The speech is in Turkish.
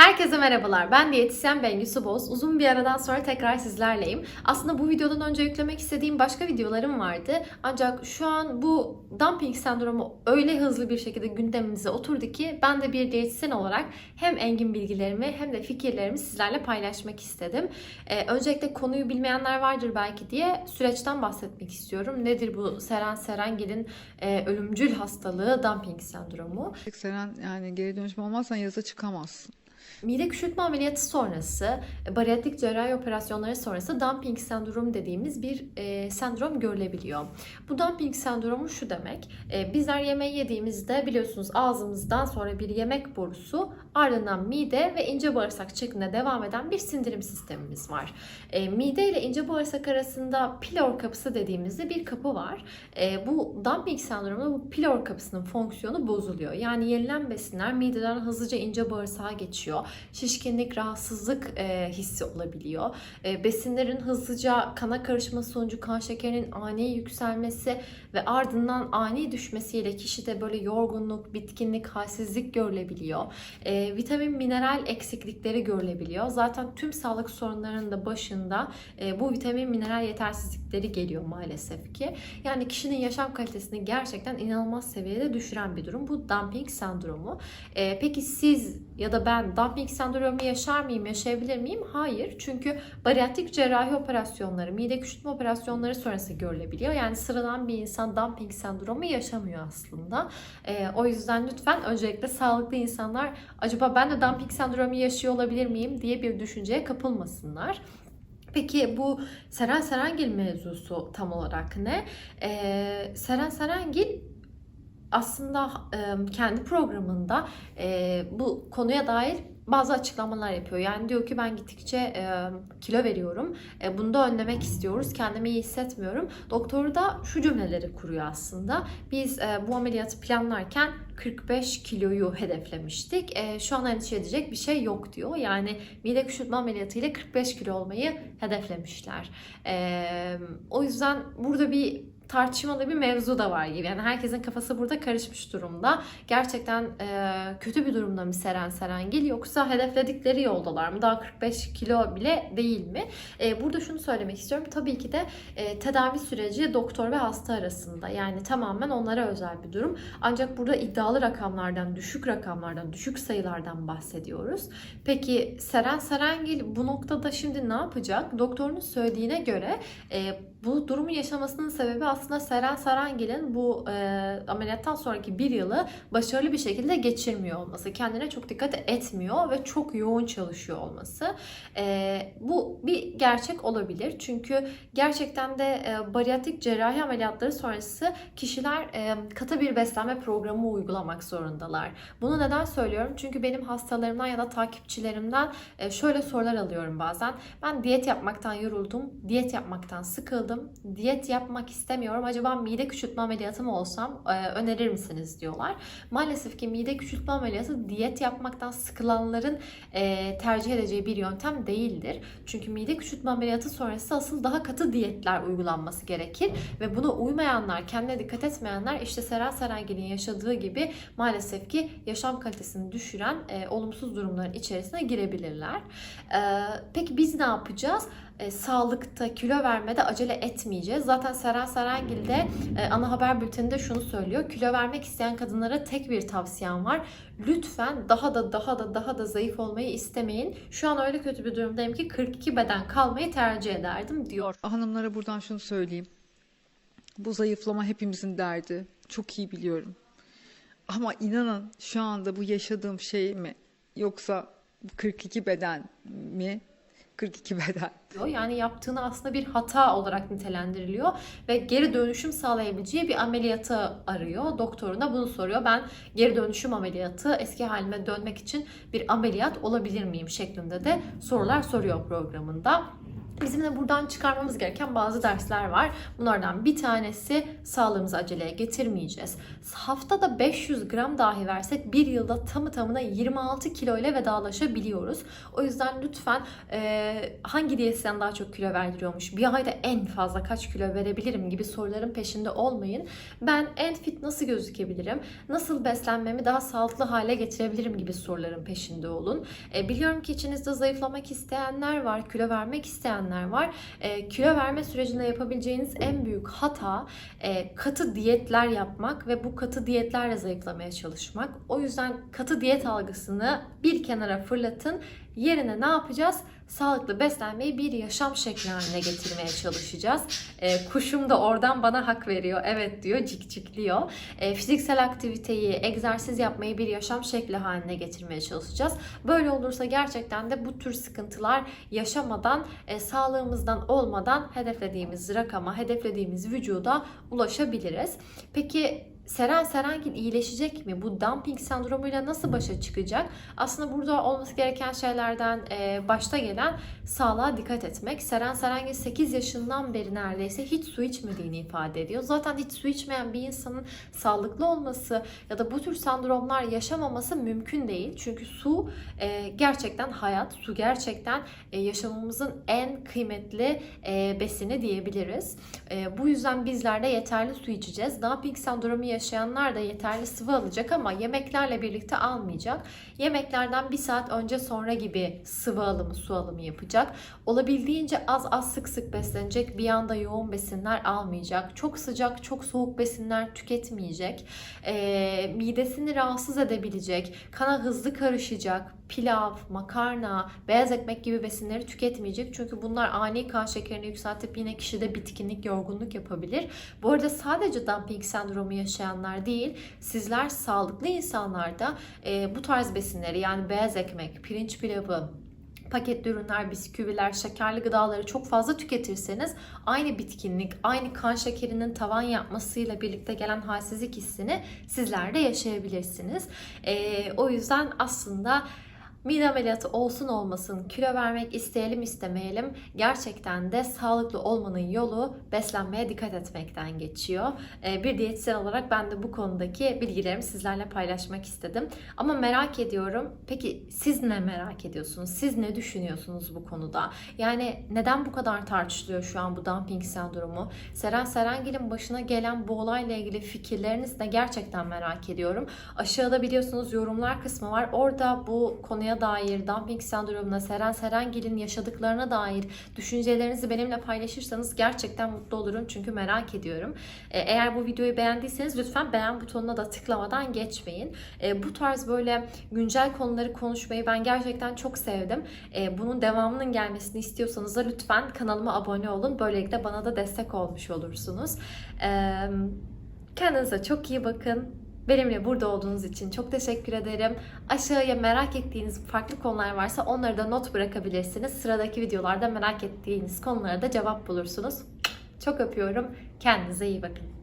Herkese merhabalar. Ben diyetisyen Bengüsü Boz. Uzun bir aradan sonra tekrar sizlerleyim. Aslında bu videodan önce yüklemek istediğim başka videolarım vardı. Ancak şu an bu dumping sendromu öyle hızlı bir şekilde gündemimize oturdu ki ben de bir diyetisyen olarak hem engin bilgilerimi hem de fikirlerimi sizlerle paylaşmak istedim. Ee, öncelikle konuyu bilmeyenler vardır belki diye süreçten bahsetmek istiyorum. Nedir bu Seren Serengil'in e, ölümcül hastalığı dumping sendromu? Seren yani geri dönüşüm olmazsan yaza çıkamazsın. Mide küçültme ameliyatı sonrası, e, bariyatrik cerrahi operasyonları sonrası dumping sendromu dediğimiz bir e, sendrom görülebiliyor. Bu dumping sendromu şu demek, e, bizler yemeği yediğimizde biliyorsunuz ağzımızdan sonra bir yemek borusu ardından mide ve ince bağırsak şeklinde devam eden bir sindirim sistemimiz var. E, mide ile ince bağırsak arasında pilor kapısı dediğimizde bir kapı var. E, bu dumping sendromunda bu pilor kapısının fonksiyonu bozuluyor. Yani yenilen besinler mideden hızlıca ince bağırsağa geçiyor. Şişkinlik, rahatsızlık e, hissi olabiliyor. E, besinlerin hızlıca kana karışması sonucu kan şekerinin ani yükselmesi ve ardından ani düşmesiyle kişide böyle yorgunluk, bitkinlik, halsizlik görülebiliyor. E, vitamin, mineral eksiklikleri görülebiliyor. Zaten tüm sağlık sorunlarının da başında e, bu vitamin, mineral yetersizlikleri geliyor maalesef ki. Yani kişinin yaşam kalitesini gerçekten inanılmaz seviyede düşüren bir durum. Bu dumping sendromu. E, peki siz ya da ben dumping sendromu yaşar mıyım, yaşayabilir miyim? Hayır. Çünkü bariyatrik cerrahi operasyonları, mide küçültme operasyonları sonrası görülebiliyor. Yani sıradan bir insan dumping sendromu yaşamıyor aslında. E, o yüzden lütfen öncelikle sağlıklı insanlar acaba ben de dumping sendromu yaşıyor olabilir miyim diye bir düşünceye kapılmasınlar. Peki bu Seren Serengil mevzusu tam olarak ne? Ee, Seren Serengil aslında e, kendi programında e, bu konuya dair bazı açıklamalar yapıyor. Yani diyor ki ben gittikçe e, kilo veriyorum. E, bunu da önlemek istiyoruz. Kendimi iyi hissetmiyorum. Doktoru da şu cümleleri kuruyor aslında. Biz e, bu ameliyatı planlarken 45 kiloyu hedeflemiştik. E, şu an endişe edecek bir şey yok diyor. Yani mide küçültme ameliyatı ile 45 kilo olmayı hedeflemişler. E, o yüzden burada bir tartışmalı bir mevzu da var gibi. Yani herkesin kafası burada karışmış durumda. Gerçekten e, kötü bir durumda mı Seren Serengil yoksa hedefledikleri yoldalar mı? Daha 45 kilo bile değil mi? E, burada şunu söylemek istiyorum. Tabii ki de e, tedavi süreci doktor ve hasta arasında. Yani tamamen onlara özel bir durum. Ancak burada iddialı rakamlardan, düşük rakamlardan, düşük sayılardan bahsediyoruz. Peki Seren Serengil bu noktada şimdi ne yapacak? Doktorun söylediğine göre e, bu durumu yaşamasının sebebi aslında Seren Serengil'in bu e, ameliyattan sonraki bir yılı başarılı bir şekilde geçirmiyor olması. Kendine çok dikkat etmiyor ve çok yoğun çalışıyor olması. E, bu bir gerçek olabilir. Çünkü gerçekten de e, bariyatrik cerrahi ameliyatları sonrası kişiler e, katı bir beslenme programı uygulamak zorundalar. Bunu neden söylüyorum? Çünkü benim hastalarımdan ya da takipçilerimden e, şöyle sorular alıyorum bazen. Ben diyet yapmaktan yoruldum, diyet yapmaktan sıkıldım diyet yapmak istemiyorum. Acaba mide küçültme ameliyatı mı olsam e, önerir misiniz diyorlar. Maalesef ki mide küçültme ameliyatı diyet yapmaktan sıkılanların e, tercih edeceği bir yöntem değildir. Çünkü mide küçültme ameliyatı sonrası asıl daha katı diyetler uygulanması gerekir ve buna uymayanlar, kendine dikkat etmeyenler işte Seren Serengil'in yaşadığı gibi maalesef ki yaşam kalitesini düşüren e, olumsuz durumların içerisine girebilirler. E, peki biz ne yapacağız? E, sağlıkta, kilo vermede acele etmeyeceğiz. Zaten Seren Serengil de e, ana haber bülteninde şunu söylüyor. Kilo vermek isteyen kadınlara tek bir tavsiyem var. Lütfen daha da daha da daha da zayıf olmayı istemeyin. Şu an öyle kötü bir durumdayım ki 42 beden kalmayı tercih ederdim diyor. Hanımlara buradan şunu söyleyeyim. Bu zayıflama hepimizin derdi. Çok iyi biliyorum. Ama inanın şu anda bu yaşadığım şey mi yoksa 42 beden mi? 42 beden. Yani yaptığını aslında bir hata olarak nitelendiriliyor ve geri dönüşüm sağlayabileceği bir ameliyatı arıyor. Doktoruna bunu soruyor. Ben geri dönüşüm ameliyatı eski halime dönmek için bir ameliyat olabilir miyim şeklinde de sorular soruyor programında. Bizim de buradan çıkarmamız gereken bazı dersler var. Bunlardan bir tanesi sağlığımızı aceleye getirmeyeceğiz. Haftada 500 gram dahi versek bir yılda tamı tamına 26 kilo ile vedalaşabiliyoruz. O yüzden lütfen e, hangi diyetisyen daha çok kilo verdiriyormuş, bir ayda en fazla kaç kilo verebilirim gibi soruların peşinde olmayın. Ben en fit nasıl gözükebilirim, nasıl beslenmemi daha sağlıklı hale getirebilirim gibi soruların peşinde olun. E, biliyorum ki içinizde zayıflamak isteyenler var, kilo vermek isteyenler var. E, kilo verme sürecinde yapabileceğiniz en büyük hata e, katı diyetler yapmak ve bu katı diyetlerle zayıflamaya çalışmak. O yüzden katı diyet algısını bir kenara fırlatın. Yerine ne yapacağız? Sağlıklı beslenmeyi bir yaşam şekli haline getirmeye çalışacağız. E, kuşum da oradan bana hak veriyor. Evet diyor, cikcikliyor. E, fiziksel aktiviteyi, egzersiz yapmayı bir yaşam şekli haline getirmeye çalışacağız. Böyle olursa gerçekten de bu tür sıkıntılar yaşamadan, e, sağlığımızdan olmadan hedeflediğimiz rakama, hedeflediğimiz vücuda ulaşabiliriz. Peki Seren Serengil iyileşecek mi? Bu dumping sendromuyla nasıl başa çıkacak? Aslında burada olması gereken şeylerden e, başta gelen sağlığa dikkat etmek. Seren Serengil 8 yaşından beri neredeyse hiç su içmediğini ifade ediyor. Zaten hiç su içmeyen bir insanın sağlıklı olması ya da bu tür sendromlar yaşamaması mümkün değil. Çünkü su e, gerçekten hayat, su gerçekten e, yaşamımızın en kıymetli e, besini diyebiliriz. E, bu yüzden bizler de yeterli su içeceğiz. Dumping sendromu yaşayanlar da yeterli sıvı alacak ama yemeklerle birlikte almayacak. Yemeklerden bir saat önce sonra gibi sıvı alımı, su alımı yapacak. Olabildiğince az az sık sık beslenecek. Bir anda yoğun besinler almayacak. Çok sıcak, çok soğuk besinler tüketmeyecek. E, midesini rahatsız edebilecek. Kana hızlı karışacak. Pilav, makarna, beyaz ekmek gibi besinleri tüketmeyecek. Çünkü bunlar ani kan şekerini yükseltip yine kişide bitkinlik, yorgunluk yapabilir. Bu arada sadece dumping sendromu yaşayanlar değil, sizler sağlıklı insanlarda e, bu tarz besinleri yani beyaz ekmek, pirinç pilavı, paketli ürünler, bisküviler, şekerli gıdaları çok fazla tüketirseniz aynı bitkinlik, aynı kan şekerinin tavan yapmasıyla birlikte gelen halsizlik hissini sizler de yaşayabilirsiniz. Ee, o yüzden aslında Mide ameliyatı olsun olmasın, kilo vermek isteyelim istemeyelim gerçekten de sağlıklı olmanın yolu beslenmeye dikkat etmekten geçiyor. Ee, bir diyetisyen olarak ben de bu konudaki bilgilerimi sizlerle paylaşmak istedim. Ama merak ediyorum, peki siz ne merak ediyorsunuz? Siz ne düşünüyorsunuz bu konuda? Yani neden bu kadar tartışılıyor şu an bu dumping sendromu? Seren Serengil'in başına gelen bu olayla ilgili fikirlerinizi de gerçekten merak ediyorum. Aşağıda biliyorsunuz yorumlar kısmı var. Orada bu konuya dair, dumping sendromuna, Seren Serengil'in yaşadıklarına dair düşüncelerinizi benimle paylaşırsanız gerçekten mutlu olurum. Çünkü merak ediyorum. Ee, Eğer bu videoyu beğendiyseniz lütfen beğen butonuna da tıklamadan geçmeyin. Ee, Bu tarz böyle güncel konuları konuşmayı ben gerçekten çok sevdim. Ee, Bunun devamının gelmesini istiyorsanız da lütfen kanalıma abone olun. Böylelikle bana da destek olmuş olursunuz. Kendinize çok iyi bakın. Benimle burada olduğunuz için çok teşekkür ederim. Aşağıya merak ettiğiniz farklı konular varsa onları da not bırakabilirsiniz. Sıradaki videolarda merak ettiğiniz konulara da cevap bulursunuz. Çok öpüyorum. Kendinize iyi bakın.